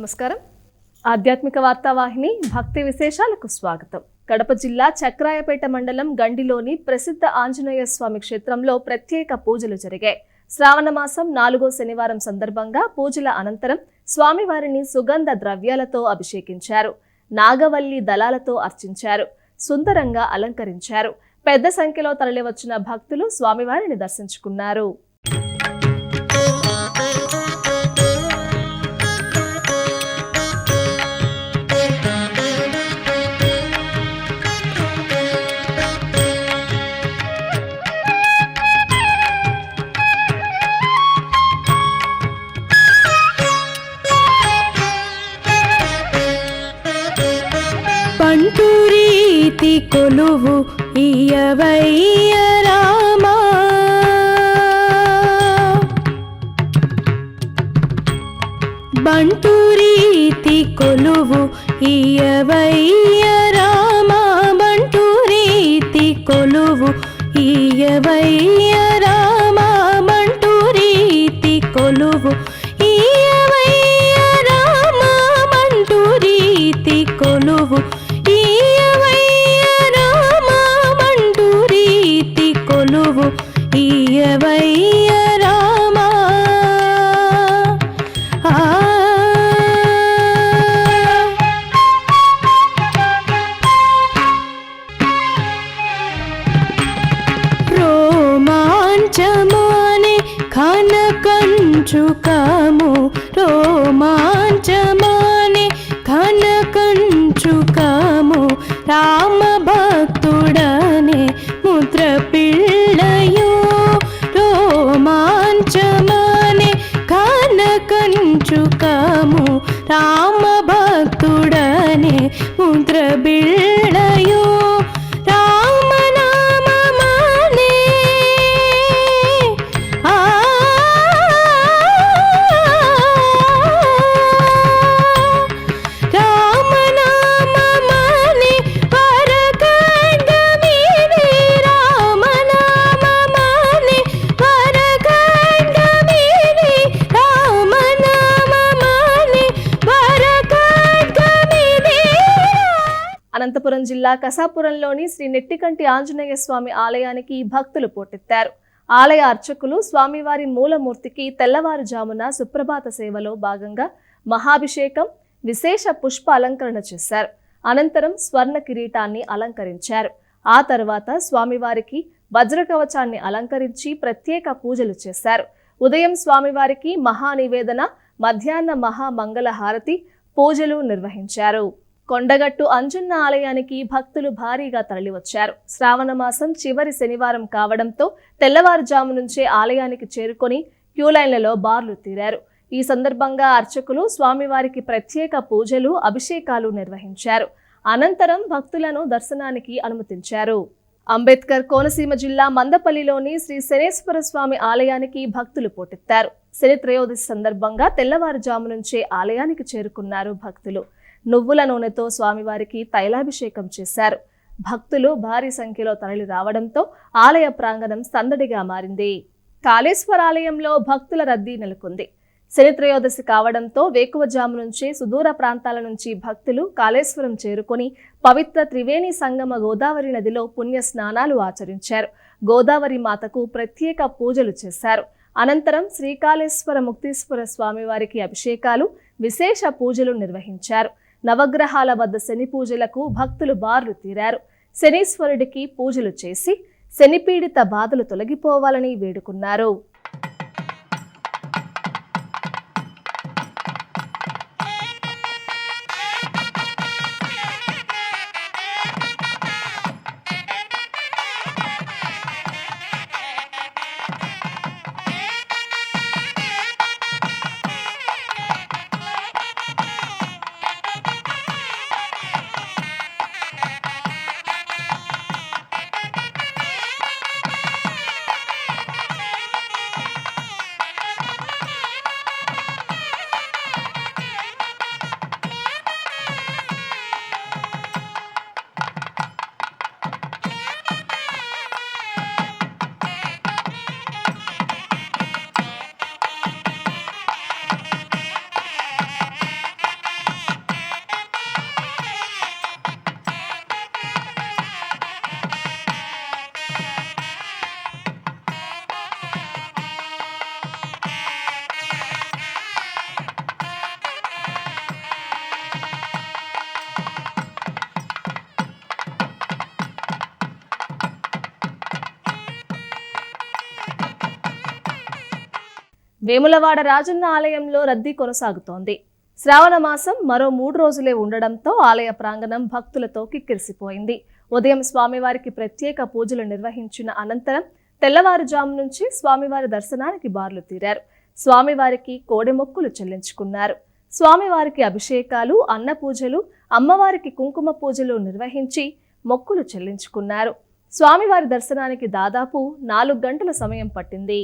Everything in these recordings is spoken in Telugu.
నమస్కారం. ఆధ్యాత్మిక వార్తావాహిని భక్తి విశేషాలకు స్వాగతం. కడప జిల్లా చక్రాయపేట మండలం గండిలోని ప్రసిద్ధ ఆంజనేయ స్వామి క్షేత్రంలో ప్రత్యేక పూజలు జరిగాయి. శ్రావణ మాసం నాలుగో శనివారం సందర్భంగా పూజల అనంతరం స్వామివారిని సుగంధ ద్రవ్యాలతో అభిషేకించారు. నాగవల్లి దళాలతో అర్చించారు. సుందరంగా అలంకరించారు. పెద్ద సంఖ్యలో తరలివచ్చిన భక్తులు స్వామివారిని దర్శించుకున్నారు. అంటూ రీతి కొలువు ఇయవయ్య రామా. బంటురీతి కొలువు ఇయవయ్య రామా. బంటురీతి కొలువు ఇయవయ్య రాము రామ జిల్లా కసాపురంలోని శ్రీ నెట్టికంటి ఆంజనేయ స్వామి ఆలయానికి భక్తులు పోటెత్తారు. ఆలయ అర్చకులు స్వామివారి మూలమూర్తికి తెల్లవారుజామున సుప్రభాత సేవలో భాగంగా మహాభిషేకం విశేష పుష్ప అలంకరణ చేశారు. అనంతరం స్వర్ణ కిరీటాన్ని అలంకరించారు. ఆ తర్వాత స్వామివారికి వజ్రకవచాన్ని అలంకరించి ప్రత్యేక పూజలు చేశారు. ఉదయం స్వామివారికి మహా నివేదన మధ్యాహ్న మహామంగళ హారతి పూజలు నిర్వహించారు. కొండగట్టు అంజున్న ఆలయానికి భక్తులు భారీగా తరలివచ్చారు. శ్రావణ మాసం చివరి శనివారం కావడంతో తెల్లవారుజాము నుంచే ఆలయానికి చేరుకొని క్యూలైన్లలో బార్లు తీరారు. ఈ సందర్భంగా అర్చకులు స్వామివారికి ప్రత్యేక పూజలు అభిషేకాలు నిర్వహించారు. అనంతరం భక్తులను దర్శనానికి అనుమతించారు. అంబేద్కర్ కోనసీమ జిల్లా మందపల్లిలోని శ్రీ శనేశ్వర స్వామి ఆలయానికి భక్తులు పోటెత్తారు. శని త్రయోదశి సందర్భంగా తెల్లవారుజాము నుంచే ఆలయానికి చేరుకున్నారు భక్తులు. నువ్వుల నూనెతో స్వామివారికి తైలాభిషేకం చేశారు. భక్తులు భారీ సంఖ్యలో తరలి రావడంతో ఆలయ ప్రాంగణం సందడిగా మారింది. కాళేశ్వర ఆలయంలో భక్తుల రద్దీ నెలకొంది. శని త్రయోదశి కావడంతో వేకువజాము నుంచి సుదూర ప్రాంతాల నుంచి భక్తులు కాళేశ్వరం చేరుకొని పవిత్ర త్రివేణి సంగమ గోదావరి నదిలో పుణ్య స్నానాలు ఆచరించారు. గోదావరి మాతకు ప్రత్యేక పూజలు చేశారు. అనంతరం శ్రీకాళేశ్వర ముక్తీశ్వర స్వామివారికి అభిషేకాలు విశేష పూజలు నిర్వహించారు. నవగ్రహాల వద్ద శని పూజలకు భక్తులు బార్లు తీరారు. శనీశ్వరుడికి పూజలు చేసి శనిపీడిత బాధలు తొలగిపోవాలని వేడుకున్నారు. వేములవాడ రాజన్న ఆలయంలో రద్దీ కొనసాగుతోంది. శ్రావణ మాసం మరో మూడు రోజులే ఉండడంతో ఆలయ ప్రాంగణం భక్తులతో కిక్కిరిసిపోయింది. ఉదయం స్వామివారికి ప్రత్యేక పూజలు నిర్వహించిన అనంతరం తెల్లవారుజాము నుంచి స్వామివారి దర్శనానికి బార్లు తీరారు. స్వామివారికి కోడెమొక్కులు చెల్లించుకున్నారు. స్వామివారికి అభిషేకాలు అన్న పూజలు అమ్మవారికి కుంకుమ పూజలు నిర్వహించి మొక్కులు చెల్లించుకున్నారు. స్వామివారి దర్శనానికి దాదాపు నాలుగు గంటల సమయం పట్టింది.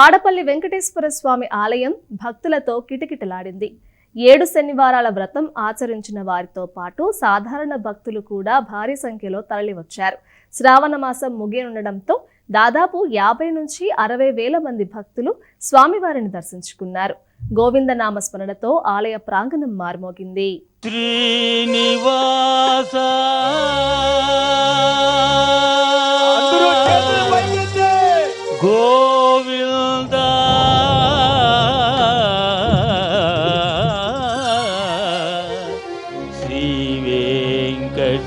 వాడపల్లి వెంకటేశ్వర స్వామి ఆలయం భక్తులతో కిటకిటలాడింది. ఏడు శనివారాల వ్రతం ఆచరించిన వారితో పాటు సాధారణ భక్తులు కూడా భారీ సంఖ్యలో తరలివచ్చారు. శ్రావణ మాసం ముగియనుండడంతో దాదాపు యాభై నుంచి అరవై వేల మంది భక్తులు స్వామివారిని దర్శించుకున్నారు. గోవింద నామస్మరణతో ఆలయ ప్రాంగణం మారుమోగింది. శ్రీనివాస అందరూ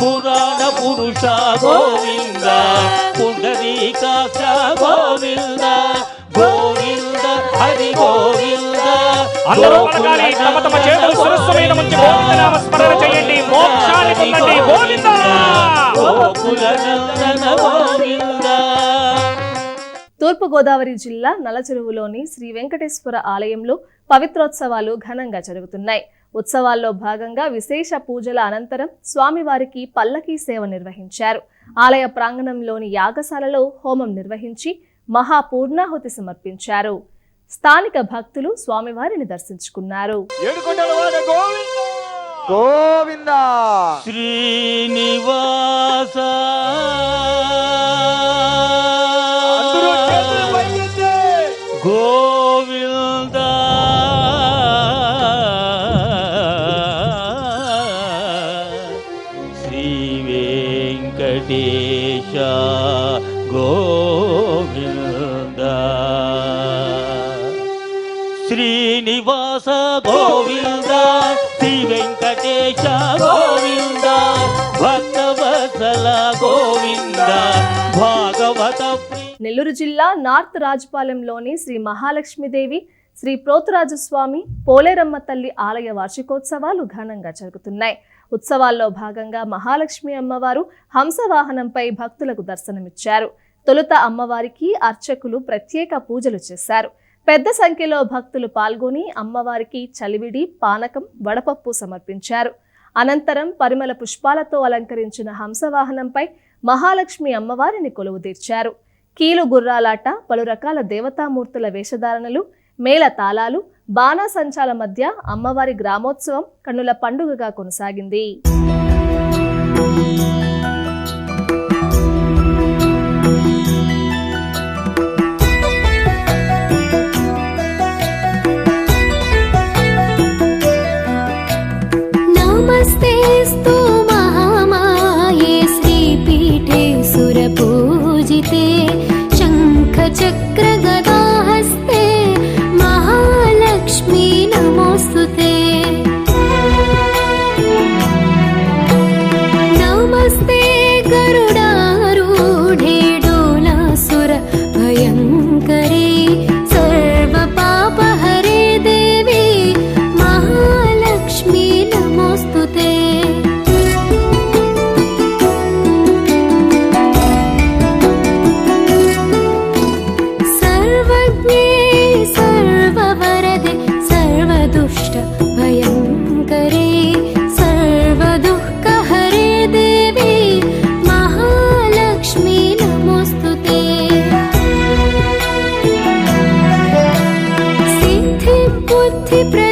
పురాణ పురుష గోవింద పుండరీకాక్ష గోవింద గోవింద హరి గోవింద అందరూ పలకాలి తమ తమ చేతులు మీద గోవిందనామ స్మరణ చేయండి. మోక్షాన్ని పొందండి. గోవింద! గోకులనందన గోవింద. తూర్పుగోదావరి జిల్లా నలచెరువులోని శ్రీ వెంకటేశ్వర ఆలయంలో పవిత్రోత్సవాలు ఘనంగా జరుగుతున్నాయి. ఉత్సవాల్లో భాగంగా విశేష పూజల అనంతరం స్వామివారికి పల్లకీ సేవ నిర్వహించారు. ఆలయ ప్రాంగణంలోని యాగశాలలో హోమం నిర్వహించి మహాపూర్ణాహుతి సమర్పించారు. స్థానిక భక్తులు స్వామివారిని దర్శించుకున్నారు. గోవింద! శ్రీనివాస! గోవింద నెల్లూరు జిల్లా నార్త్ రాజపాలెంలోని శ్రీ మహాలక్ష్మీదేవి శ్రీ ప్రోతురాజస్వామి పోలేరమ్మ తల్లి ఆలయ వార్షికోత్సవాలు ఘనంగా జరుగుతున్నాయి. ఉత్సవాల్లో భాగంగా మహాలక్ష్మి అమ్మవారు హంసవాహనంపై భక్తులకు దర్శనమిచ్చారు. తొలుత అమ్మవారికి అర్చకులు ప్రత్యేక పూజలు చేశారు. పెద్ద సంఖ్యలో భక్తులు పాల్గొని అమ్మవారికి చలివిడి పానకం వడపప్పు సమర్పించారు. అనంతరం పరిమళ పుష్పాలతో అలంకరించిన హంసవాహనంపై మహాలక్ష్మి అమ్మవారిని కొలువు తీర్చారు. కీలు గుర్రాలాట పలు రకాల దేవతామూర్తుల వేషధారణలు మేళ తాళాలు బాణాసంచాల మధ్య అమ్మవారి గ్రామోత్సవం కన్నుల పండుగగా కొనసాగింది. నమస్తే ബുദ്ധി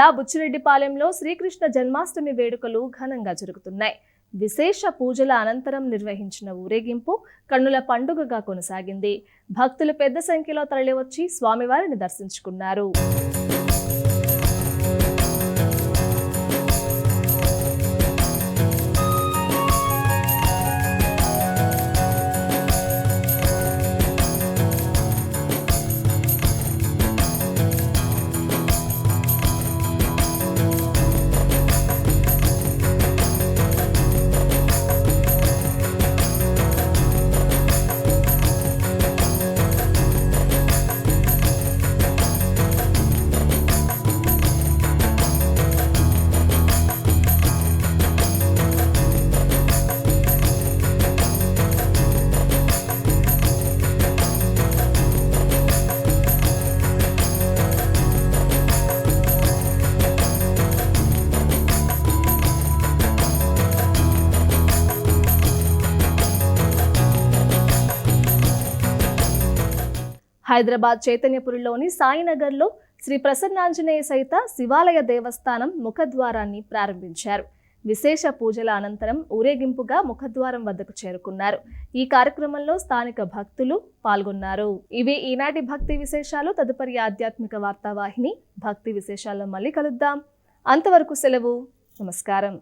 జిల్లా బుచ్చిరెడ్డిపాలెంలో శ్రీకృష్ణ జన్మాష్టమి వేడుకలు ఘనంగా జరుగుతున్నాయి. విశేష పూజల అనంతరం నిర్వహించిన ఊరేగింపు కన్నుల పండుగగా కొనసాగింది. భక్తులు పెద్ద సంఖ్యలో తరలివచ్చి స్వామివారిని దర్శించుకున్నారు. హైదరాబాద్ చైతన్యపురిలోని సాయినగర్లో శ్రీ ప్రసన్నాంజనేయ సహిత శివాలయ దేవస్థానం ముఖద్వారాన్ని ప్రారంభించారు. విశేష పూజల అనంతరం ఊరేగింపుగా ముఖద్వారం వద్దకు చేరుకున్నారు. ఈ కార్యక్రమంలో స్థానిక భక్తులు పాల్గొన్నారు. ఇవి ఈనాటి భక్తి విశేషాలు. తదుపరి ఆధ్యాత్మిక వార్తావాహిని భక్తి విశేషాల్లో మళ్ళీ కలుద్దాం. అంతవరకు సెలవు. నమస్కారం.